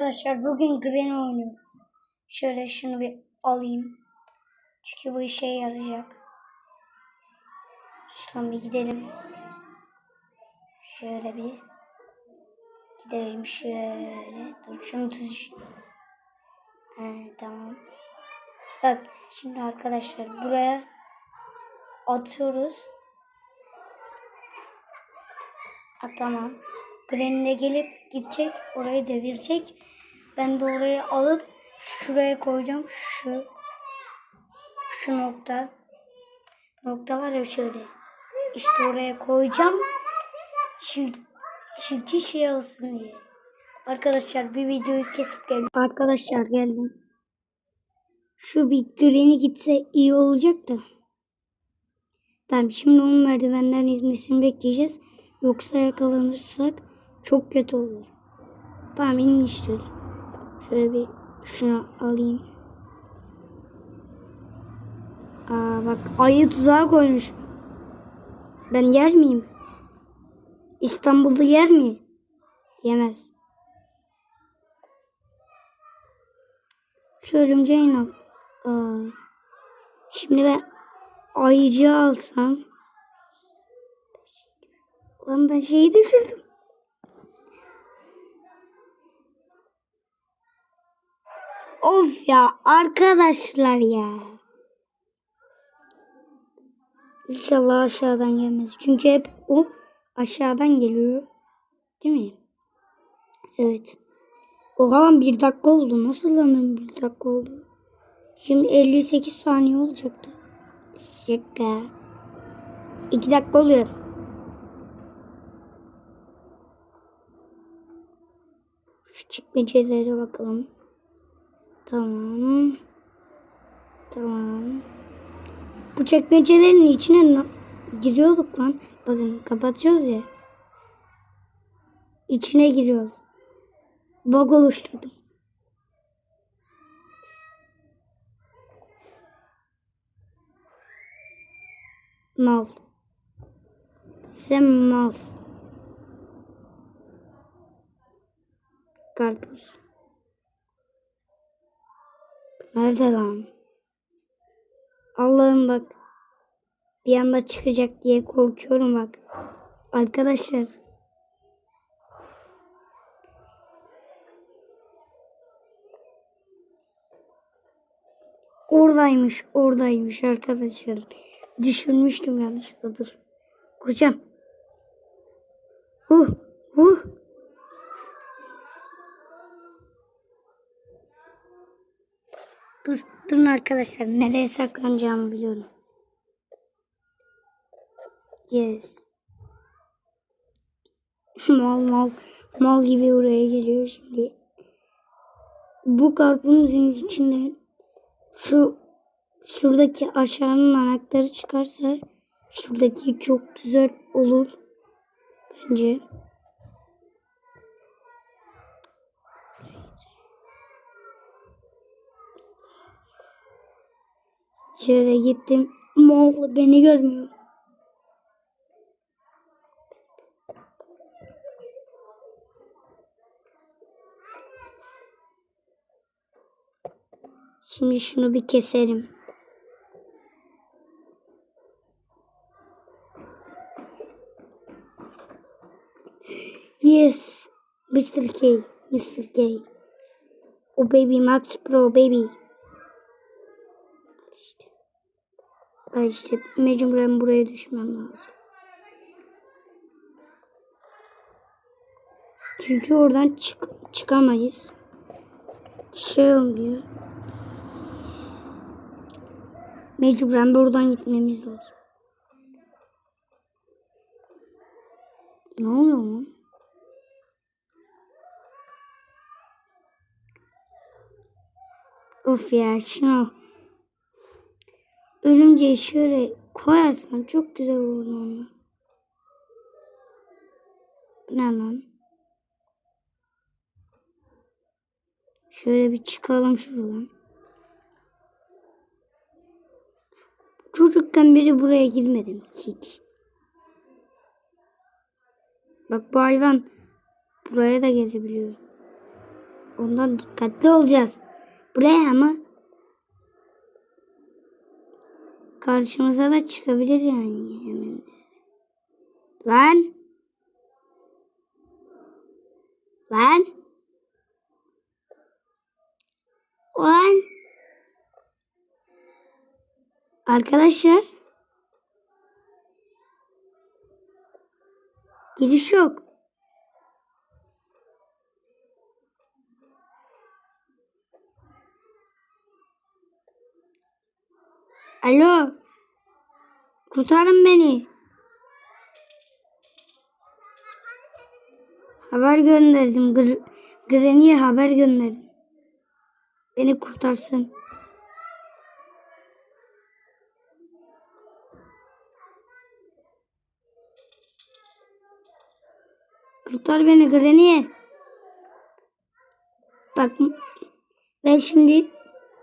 Arkadaşlar bugün Gren oynuyoruz. Şöyle şunu bir alayım. Çünkü bu işe yarayacak. Şuradan bir gidelim. Şöyle bir gidelim şöyle. Dur şunu düz. He, tamam. Bak şimdi arkadaşlar buraya atıyoruz. Ha, Granny'le gelip gidecek. Orayı devirecek. Ben de orayı alıp şuraya koyacağım. Şu şu nokta. Nokta var ya şöyle. İşte oraya koyacağım. Çünkü, çünkü şey olsun diye. Arkadaşlar bir videoyu kesip geldim. Arkadaşlar geldim. Şu bir Granny gitse iyi olacak da. Tamam şimdi onun merdivenden inmesini bekleyeceğiz. Yoksa yakalanırsak çok kötü olur. Tamam inmiştir. Şöyle bir şunu alayım. Aa bak ayı tuzağa koymuş. Ben yer miyim? İstanbul'da yer mi? Yemez. Şu örümceğin al. Aa. Şimdi ben ayıcı alsam. Lan ben şeyi düşürdüm. Of ya arkadaşlar ya. İnşallah aşağıdan gelmez. Çünkü hep o aşağıdan geliyor. Değil mi? Evet. O zaman bir dakika oldu. Nasıl lan bir dakika oldu? Şimdi 58 saniye olacaktı. Şaka. 2 dakika oluyor. Şu çekmecelere bakalım. Tamam. Tamam. Bu çekmecelerin içine giriyorduk lan. Bakın kapatıyoruz ya. İçine giriyoruz. Bug oluşturdum. Mal. Sen malsın. Karpuz. Nerede lan? Allah'ım bak. Bir anda çıkacak diye korkuyorum bak. Arkadaşlar. Oradaymış, oradaymış arkadaşlar. Düşürmüştüm yanlışlıkla dur. Kocam. Huh, huh. Dur, durun arkadaşlar. Nereye saklanacağımı biliyorum. Yes. mal mal mal gibi oraya geliyor şimdi. Bu karpuzun içinden şu şuradaki aşağının anahtarı çıkarsa şuradaki çok güzel olur bence. Şöyle gittim. Moğol beni görmüyor. Şimdi şunu bir keselim. Yes. Mr. K. Mr. K. O baby Max Pro baby. İşte. Ay işte mecburen buraya düşmem lazım. Çünkü oradan çık çıkamayız. Şey olmuyor. Mecburen buradan gitmemiz lazım. Ne oluyor lan? Of ya şunu Örümceği şöyle koyarsan çok güzel olur onu. Ne lan? Şöyle bir çıkalım şuradan. Çocukken beri buraya girmedim hiç. Bak bu hayvan buraya da gelebiliyor. Ondan dikkatli olacağız. Buraya ama karşımıza da çıkabilir yani hemen. Lan. Lan. Lan. Arkadaşlar. Giriş yok. Alo. Kurtarın beni. Haber gönderdim. Gr Granny'e haber gönderdim. Beni kurtarsın. Kurtar beni Granny. Bak ben şimdi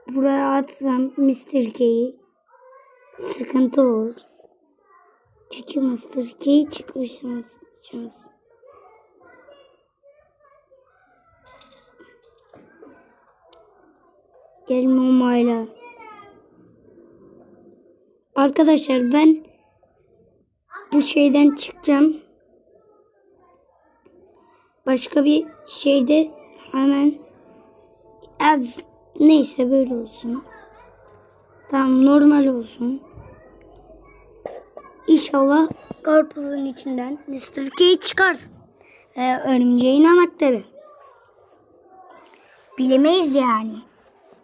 buraya atsam Mr. K'yi sıkıntı olur. Çünkü Mr. K çıkmışsınız. çıkmışsınız. Gelme umayla. Arkadaşlar ben bu şeyden çıkacağım. Başka bir şeyde hemen az neyse böyle olsun. Tamam normal olsun. İnşallah karpuzun içinden Mr. K çıkar. Ee, örümceğin anahtarı. Bilemeyiz yani.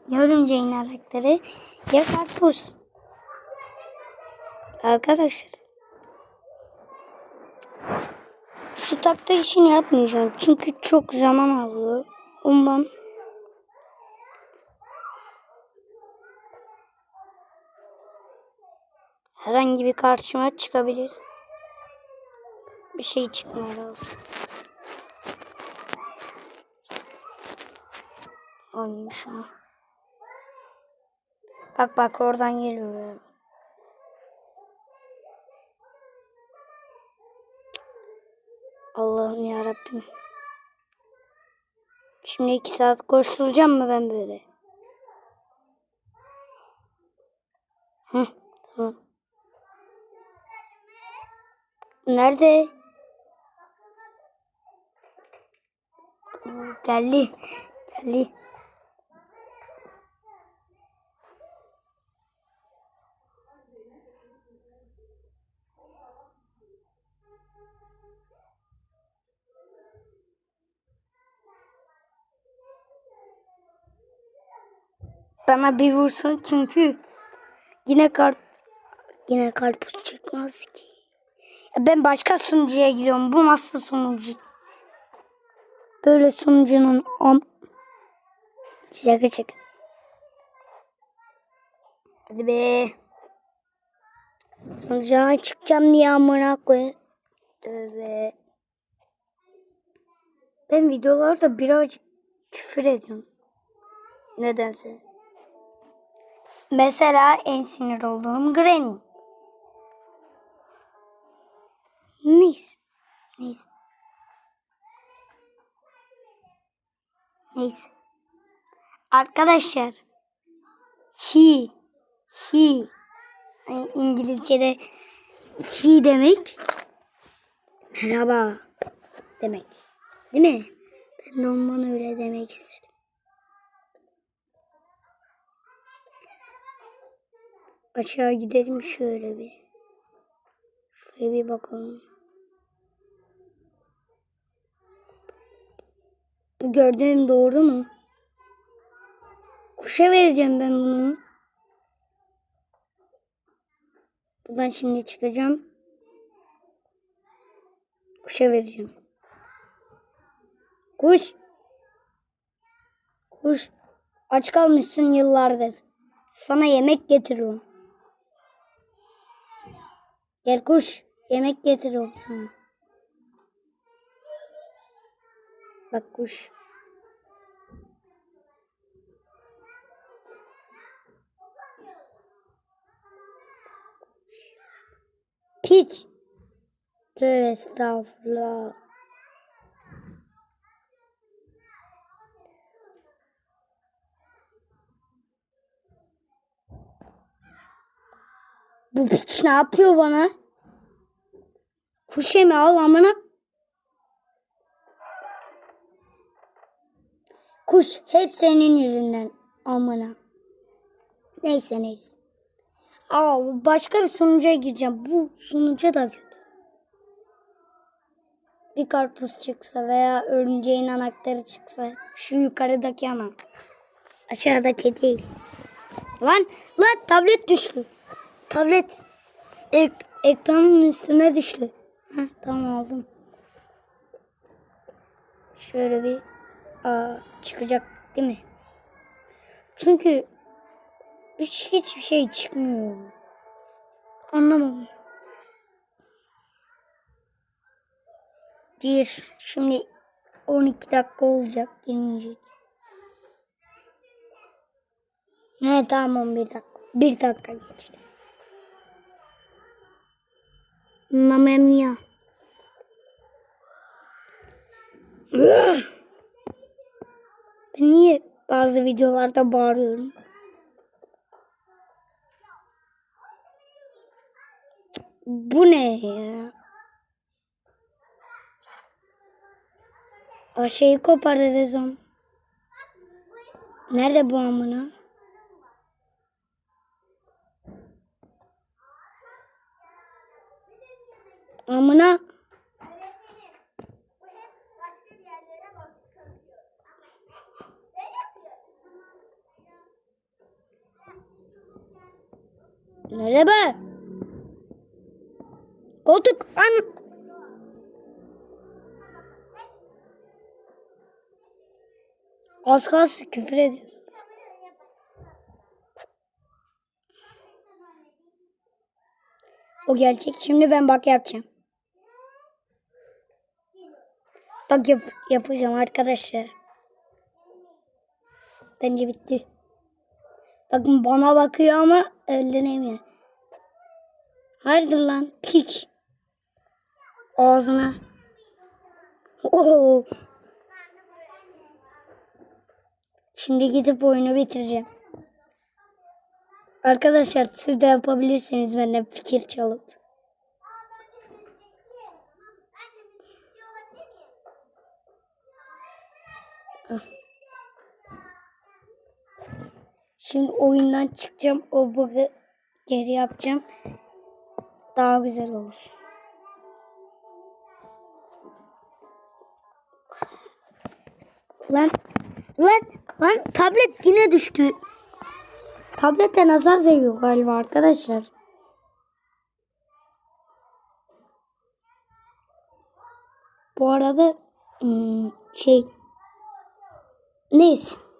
Ya örümceğin anahtarı ya karpuz. Arkadaşlar. Şu takta işini yapmayacağım. Çünkü çok zaman alıyor. Ondan herhangi bir karşıma çıkabilir. Bir şey lazım. Alayım şunu. Bak bak oradan geliyor. Allah'ım ya Rabbim. Şimdi iki saat koşturacağım mı ben böyle? Hı, tamam. Nerede? Geldi. Geldi. Bana bir vursun çünkü yine kar yine karpuz çıkmaz ki. Ben başka sunucuya giriyorum. Bu nasıl sunucu? Böyle sunucunun om Şaka şaka. Hadi be. Sunucuna çıkacağım diye amına koyayım. Tövbe. Ben videolarda birazcık küfür ediyorum. Nedense. Mesela en sinir olduğum Granny. Neyse. Neyse. Neyse. Arkadaşlar. He. He. Yani İngilizce'de he demek merhaba demek. Değil mi? Ben de ondan öyle demek istedim. Aşağı gidelim şöyle bir. Şuraya bir bakalım. Bu gördüğüm doğru mu? Kuşa vereceğim ben bunu. Buradan şimdi çıkacağım. Kuşa vereceğim. Kuş. Kuş. Aç kalmışsın yıllardır. Sana yemek getiriyorum. Gel kuş. Yemek getiriyorum sana. Bak kuş. Piç. Tövbe estağfurullah. Bu piç ne yapıyor bana? Kuş yeme al amına Kuş hep senin yüzünden amına. Neyse neyse. Aa başka bir sunucuya gireceğim. Bu sunucu da kötü. Bir karpuz çıksa veya örümceğin anahtarı çıksa. Şu yukarıdaki ana. Aşağıdaki değil. Lan lan tablet düştü. Tablet ek- ekranın üstüne düştü. Heh, tamam aldım. Şöyle bir çıkacak değil mi? Çünkü hiç hiçbir şey çıkmıyor. Anlamadım. Bir. Şimdi 12 dakika olacak. Girmeyecek. He tamam 11 dakika. 1 dakika geçti. Mamma mia. Niye bazı videolarda bağırıyorum? Bu ne ya? O şeyi koparırız onu. Nerede bu amına? Amına. Nerede be? Koltuk an. Az kalsın küfür ediyor. O gerçek. Şimdi ben bak yapacağım. Bak yap yapacağım arkadaşlar. Bence bitti. Bakın bana bakıyor ama öldüremiyor. Hayırdır lan piç. Ağzına. Oo. Şimdi gidip oyunu bitireceğim. Arkadaşlar siz de yapabilirsiniz benden fikir çalıp. Ah. Şimdi oyundan çıkacağım. O bug'ı geri yapacağım. Daha güzel olur. Lan lan lan tablet yine düştü. Tablete nazar değiyor galiba arkadaşlar. Bu arada hmm, şey neyse.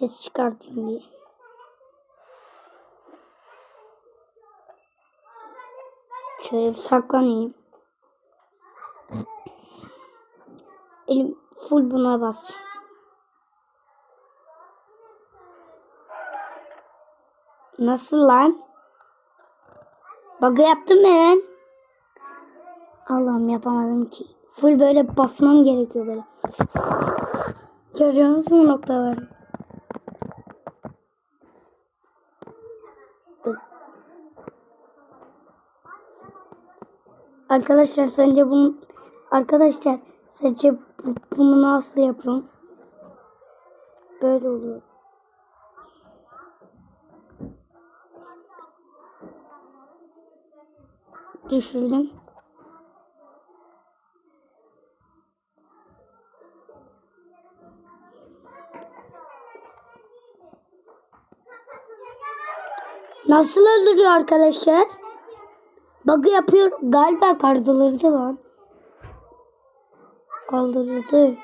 Ses çıkartayım diye. Şöyle bir saklanayım. Elim full buna basacağım. Nasıl lan? Bug'ı yaptım ben. Allah'ım yapamadım ki. Full böyle basmam gerekiyor böyle. Görüyor musun noktaları? Arkadaşlar sence bunu arkadaşlar sence bu- bunu nasıl yapıyorum? Böyle oluyor. Düşürdüm. Nasıl öldürüyor arkadaşlar? Bug'ı yapıyor. Galiba kaldırdı lan. Kaldırdı.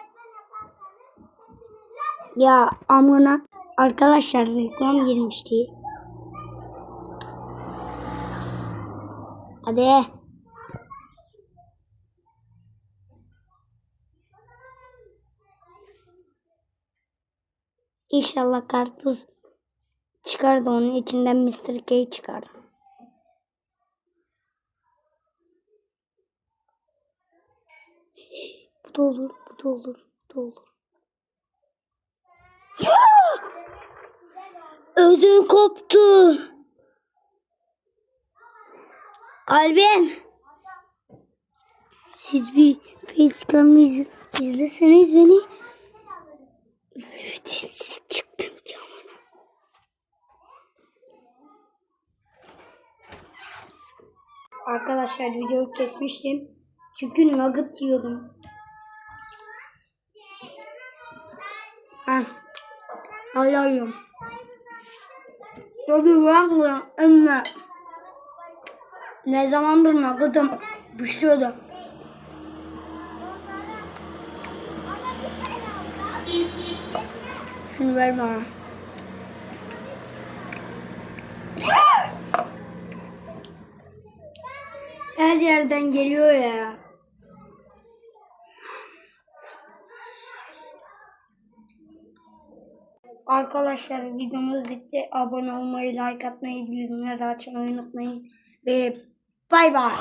Ya amına. Arkadaşlar reklam girmişti. Hadi. İnşallah karpuz çıkar da onun içinden Mr. K çıkar. Bu da olur, bu da olur, bu da olur. Ödüm koptu. Kalbim. Siz bir facecam iz izleseniz beni. Evet, siz çıktım camına. Arkadaşlar videoyu kesmiştim. Çünkü nugget yiyordum. Ha. Hala yiyorum. Tabii ben bunu emme. Ne zamandır nugget'ım pişiyordu. Şunu ver bana. Her yerden geliyor ya. Arkadaşlar videomuz bitti. Abone olmayı, like atmayı, bildirimleri açmayı unutmayın. Ve bay bay.